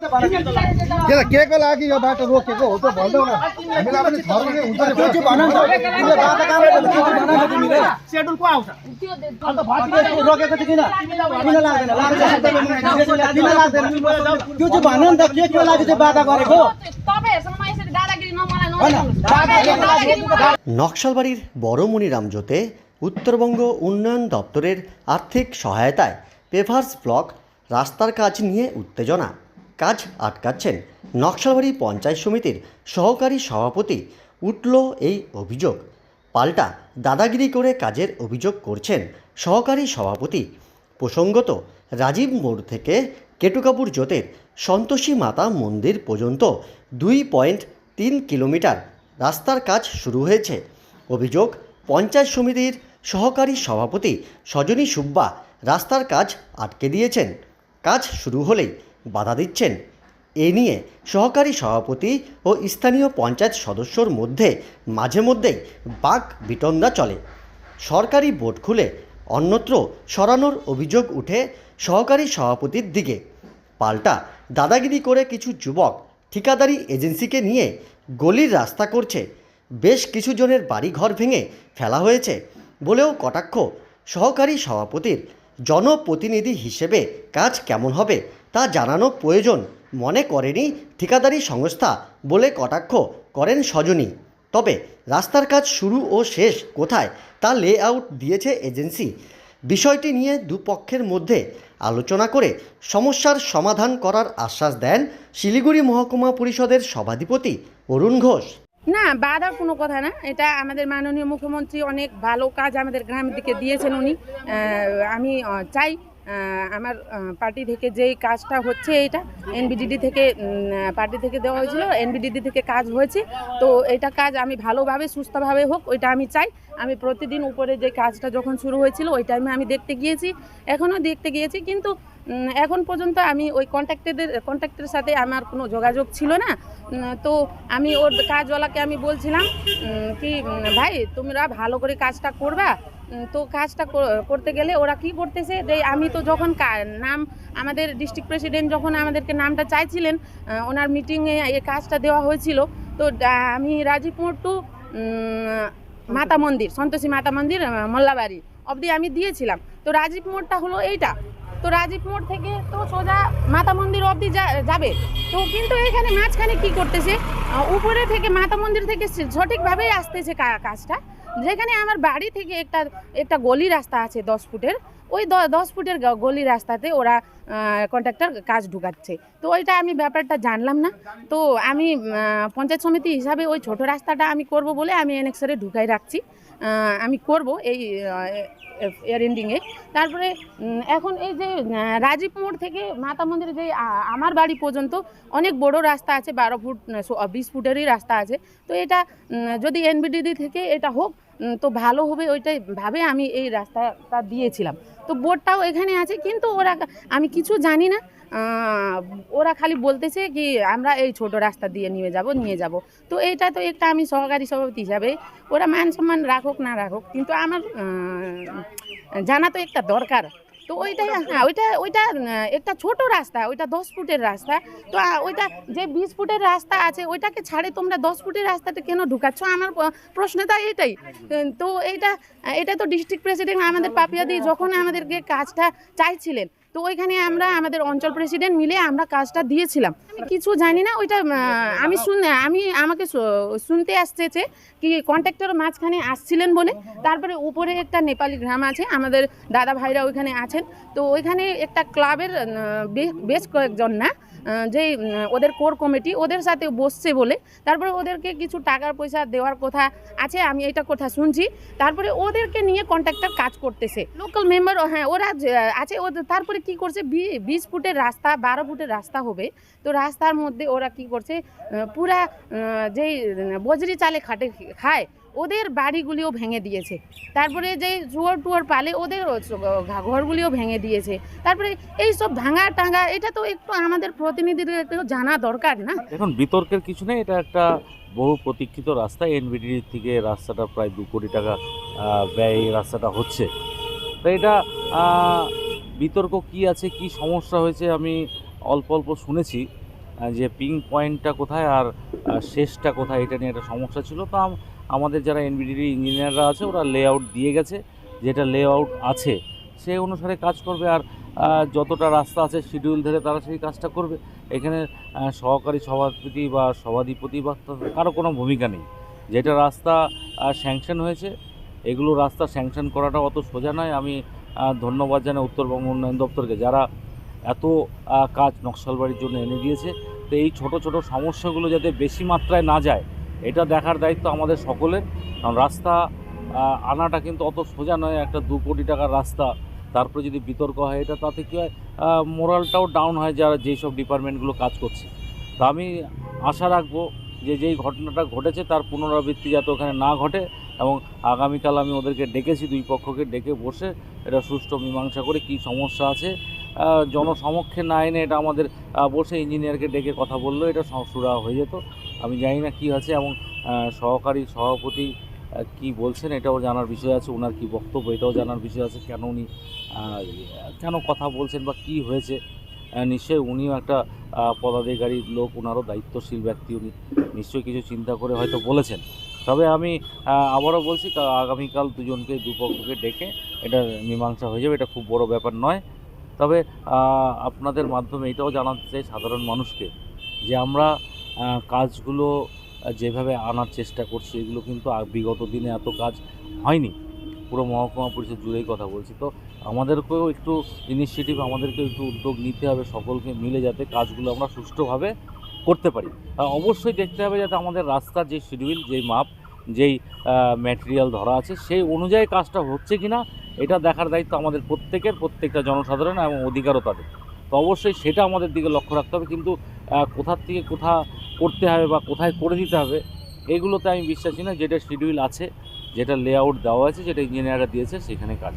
केला के को लागि यो बाटो रोकेको हो त भन्दैौ न हामीलाई पनि धर्मले हुन्छ नि त्यो चाहिँ भन नि त तिमीले बाटो काम गरेको त्यो चाहिँ भन न तिमीले सेड्युल को आउँछ अन्त भाटीले रोकेको चाहिँ किन किन लाग्दैन लाग्दैन किन लाग्दैन त्यो चाहिँ भन नि त के के लागि चाहिँ बाधा गरेको तपाईँहरूसँग यसरी दादागिरी न मलाई होइन नदेखाउनु। নকশালবাড়ির বড়মণিরাম জোতে উত্তরবঙ্গ উন্নয়ন দপ্তরের আর্থিক সহায়তায় পেভার্স ব্লক রাস্তার কাজ নিয়ে উত্তেজনা কাজ আটকাচ্ছেন নকশালবাড়ি পঞ্চায়েত সমিতির সহকারী সভাপতি উঠল এই অভিযোগ। পাল্টা দাদাগিরি করে কাজের অভিযোগ করছেন সহকারী সভাপতি। প্রসঙ্গত, রাজীব মোড় থেকে কেটুকাপুর জোতের সন্তোষী মাতা মন্দির পর্যন্ত দুই পয়েন্ট তিন কিলোমিটার রাস্তার কাজ শুরু হয়েছে। অভিযোগ, পঞ্চায়েত সমিতির সহকারী সভাপতি সজনী সুব্বা রাস্তার কাজ আটকে দিয়েছেন। কাজ শুরু হলেই বাধা দিচ্ছেন। এ নিয়ে সহকারী সভাপতি ও স্থানীয় পঞ্চায়েত সদস্যর মধ্যে মাঝে মধ্যেই বাক বিতণ্ডা চলে। সরকারি বোর্ড খুলে অন্যত্র সরানোর অভিযোগ উঠে সহকারী সভাপতির দিকে। পাল্টা দাদাগিরি করে কিছু যুবক ঠিকাদারি এজেন্সিকে নিয়ে গলির রাস্তা করছে। বেশ কিছু জনের বাড়িঘর ভেঙে ফেলা হয়েছে বলেও কটাক্ষ সহকারী সভাপতির জনপ্রতিনিধি হিসেবে কাজ কেমন হবে তা জানানো প্রয়োজন মনে করেনি ঠিকাদারি সংস্থা বলে কটাক্ষ করেন সজনী। তবে রাস্তার কাজ শুরু ও শেষ কোথায় তা লেআউট দিয়েছে এজেন্সি। বিষয়টি নিয়ে দুপক্ষের মধ্যে আলোচনা করে সমস্যার সমাধান করার আশ্বাস দেন শিলিগুড়ি মহকুমা পরিষদের সভাধিপতি অরুণ ঘোষ। না বাধার কোনো কথা না। এটা আমাদের মাননীয় মুখ্যমন্ত্রী অনেক ভালো কাজ আমাদের গ্রামের দিকে দিয়েছেন উনি। আমি চাই আমার পার্টি থেকে যেই কাজটা হচ্ছে এটা এনবিডিডি থেকে পার্টি থেকে দেওয়া হয়েছিল এনবিডিডি থেকে কাজ হয়েছে। তো এটা কাজ আমি ভালোভাবে, সুস্থভাবে হোক, ওইটা আমি চাই। আমি প্রতিদিন উপরে যে কাজটা যখন শুরু হয়েছিল, ওই টাইমে আমি দেখতে গিয়েছি এখনও দেখতে গিয়েছি, কিন্তু এখন পর্যন্ত আমি ওই কন্ট্রাক্টেদের কন্ট্রাক্টের সাথে আমার কোনো যোগাযোগ ছিল না। তো আমি ওর কাজওয়ালাকে আমি বলছিলাম কি ভাই, তোমরা ভালো করে কাজটা করবা। তো কাজটা করতে গেলে ওরা কি করতেছে? যে আমি তো যখন নাম, আমাদের ডিস্ট্রিক্ট প্রেসিডেন্ট যখন আমাদেরকে নামটা চাইছিলেন ওনার মিটিংয়ে এই কাজটা দেওয়া হয়েছিল। তো আমি রাজীবপুর টু মাতা মন্দির, সন্তোষী মাতা মন্দির মোল্লাবাড়ি অবধি আমি দিয়েছিলাম। তো রাজীব মোড়টা হলো এইটা। তো রাজীব মোড় থেকে তো সোজা মাতা মন্দির অবধি যাবে। তো কিন্তু এখানে মাঝখানে কি করতেছে? উপরে থেকে মাতা মন্দির থেকে সঠিকভাবেই আসতেছে কাজটা। যেখানে আমার বাড়ি থেকে একটা একটা গলি রাস্তা আছে দশ ফুটের। ওই দশ ফুটের গলি রাস্তাতে ওরা কন্ট্রাক্টর কাজ ঢুকাচ্ছে। তো ওইটা আমি ব্যাপারটা জানলাম না। তো আমি পঞ্চায়েত সমিতি হিসাবে ওই ছোট রাস্তাটা আমি করব বলে আমি এনেক্সারে ঢুকাই রাখছি। আমি করব এই এয়ার এন্ডিংয়ে তারপরে এখন এই যে রাজীব মোড় থেকে মাতা মন্দিরে যে আমার বাড়ি পর্যন্ত অনেক বড় রাস্তা আছে, বারো ফুট বিশ ফুটেরই রাস্তা আছে। তো এটা যদি এনবিডিডি থেকে এটা হোক তো ভালো হবে ওইটাই ভাবে আমি এই রাস্তাটা দিয়েছিলাম। তো বোর্ডটাও এখানে আছে, কিন্তু ওরা আমি কিছু জানি না। ওরা খালি বলতেছে কি, আমরা এই ছোট রাস্তা দিয়ে নিয়ে যাব নিয়ে যাব। তো এইটা তো একটা আমি সহকারী সভাপতি হিসাবে ওরা মান সম্মান রাখুক না রাখুক, কিন্তু আমার জানা তো একটা দরকার। তো ওইটা হ্যাঁ ওইটা ওইটা একটা ছোট রাস্তা ওইটা দশ ফুটের রাস্তা। তো ওইটা যে বিশ ফুটের রাস্তা আছে ওইটাকে ছাড়ে তোমরা দশ ফুটের রাস্তাটা কেন ঢুকাচ্ছ? আমার প্রশ্নটা এটাই তো এইটা এটা তো ডিস্ট্রিক্ট প্রেসিডেন্ট আমাদের পাপিয়াদি যখন আমাদেরকে কাজটা চাইছিলেন তো ওইখানে আমরা আমাদের অঞ্চল প্রেসিডেন্ট মিলে আমরা কাজটা দিয়েছিলাম। কিছু জানি না, ওইটা আমি শুন, আমি, আমাকে শুনতে আসতেছে কি কন্ট্রাক্টর মাঝখানে আসছিলেন বলে। তারপরে উপরে একটা নেপালি গ্রাম আছে, আমাদের দাদা ভাইরা ওইখানে আছেন। তো ওইখানে একটা ক্লাবের বেশ কয়েকজন না যে ওদের কোর কমিটি ওদের সাথে বসছে বলে, তারপরে ওদেরকে কিছু টাকার পয়সা দেওয়ার কথা আছে, আমি এটা কথা শুনছি। তারপরে ওদেরকে নিয়ে কন্ট্রাক্টর কাজ করতেছে। লোকাল মেম্বার হ্যাঁ ওরা আছে ওদের তারপরে কি করছে বিশ ফুটের রাস্তা, বারো ফুটের রাস্তা হবে। তো রাস্তার মধ্যে ওরা কি করছে পুরা যেই বজরি চালে খাটে, খায় ওদের বাড়িগুলিও ভেঙে দিয়েছে। তারপরে যে জুয়ার টুয়ার পালে ওদের ঘরগুলিও ভেঙে দিয়েছে। তারপরে এই সব ভাঙা টাঙা, এটা তো একটু আমাদের প্রতিনিধিদের একটু জানা দরকার না? এখন বিতর্কের কিছু নেই, এটা একটা বহু প্রতীক্ষিত রাস্তা। এনবিডি থেকে রাস্তাটা প্রায় দু কোটি টাকা ব্যয় রাস্তাটা হচ্ছে। তো এটা বিতর্ক কি আছে, কি সমস্যা হয়েছে আমি অল্প অল্প শুনেছি যে পিং পয়েন্টটা কোথায় আর শেষটা কোথায়, এটা নিয়ে একটা সমস্যা ছিল। তো আমাদের যারা এনবিডিডি ইঞ্জিনিয়াররা আছে, ওরা লেআউট দিয়ে গেছে, যেটা লেআউট আছে সেই অনুসারে কাজ করবে আর যতটা রাস্তা আছে শিডিউল ধরে তারা সেই কাজটা করবে। এখানে সহকারী সভাপতি বা সভাধিপতি বা কারও কোনো ভূমিকা নেই। যেটা রাস্তা স্যাংশন হয়েছে, এগুলো রাস্তা স্যাংশন করাটা অত সোজা নয়। আমি ধন্যবাদ জানাই উত্তরবঙ্গ উন্নয়ন দপ্তরকে, যারা এত কাজ নকশালবাড়ির জন্য এনে দিয়েছে। তো এই ছোট ছোট সমস্যাগুলো যাতে বেশি মাত্রায় না যায় এটা দেখার দায়িত্ব আমাদের সকলের। কারণ রাস্তা আনাটা কিন্তু অত সোজা নয়, একটা দু কোটি টাকার রাস্তা। তারপরে যদি বিতর্ক হয়, এটা তাতে কী হয় মোরালটাও ডাউন হয় যারা যেই সব ডিপার্টমেন্টগুলো কাজ করছে। তা আমি আশা রাখব যে যেই ঘটনাটা ঘটেছে, তার পুনরাবৃত্তি যাতে ওখানে না ঘটে এবং আগামীকাল আমি ওদেরকে ডেকেছি, দুই পক্ষকে ডেকে বসে এটা সুষ্ঠু মীমাংসা করে কী সমস্যা আছে জনসমক্ষে না এনে এটা আমাদের বসে ইঞ্জিনিয়ারকে ডেকে কথা বলল, এটা সুরা হয়ে যেত। আমি জানি না কী আছে এবং সহকারী সভাপতি কি বলছেন এটাও জানার বিষয় আছে, ওনার কি বক্তব্য এটাও জানার বিষয় আছে, কেন উনি কেন কথা বলছেন বা কি হয়েছে নিশ্চয়ই উনিও একটা পদাধিকারী লোক, ওনারও দায়িত্বশীল ব্যক্তি, উনি নিশ্চয়ই কিছু চিন্তা করে হয়তো বলেছেন। তবে আমি আবারও বলছি আগামীকাল দুজনকে, দুপক্ষকে ডেকে এটা মীমাংসা হয়ে যাবে, এটা খুব বড় ব্যাপার নয়। তবে আপনাদের মাধ্যমে এটাও জানাতে চাই সাধারণ মানুষকে যে আমরা কাজগুলো যেভাবে আনার চেষ্টা করছি, এগুলো কিন্তু বিগত দিনে এত কাজ হয়নি। পুরো মহকুমা পরিষদ জুড়েই কথা বলছি। তো আমাদেরকেও একটু ইনিশিয়েটিভ আমাদেরকেও একটু উদ্যোগ নিতে হবে সকলকে মিলে যাতে কাজগুলো আমরা সুষ্ঠুভাবে করতে পারি। অবশ্যই দেখতে হবে যাতে আমাদের রাস্তার যে শিডিউল যে মাপ যেই ম্যাটেরিয়াল ধরা আছে, সেই অনুযায়ী কাজটা হচ্ছে কি না এটা দেখার দায়িত্ব আমাদের প্রত্যেকের, প্রত্যেকটা জনসাধারণ এবং অধিকারও তাদের। তো অবশ্যই সেটা আমাদের দিকে লক্ষ্য রাখতে হবে, কিন্তু কোথার থেকে কোথা করতে হবে বা কোথায় করে দিতে হবে, এগুলোতে আমি বিশ্বাসী না, যেটা শিডিউল আছে, যেটা লেআউট দেওয়া আছে, যেটা ইঞ্জিনিয়াররা দিয়েছে, সেখানে কাজ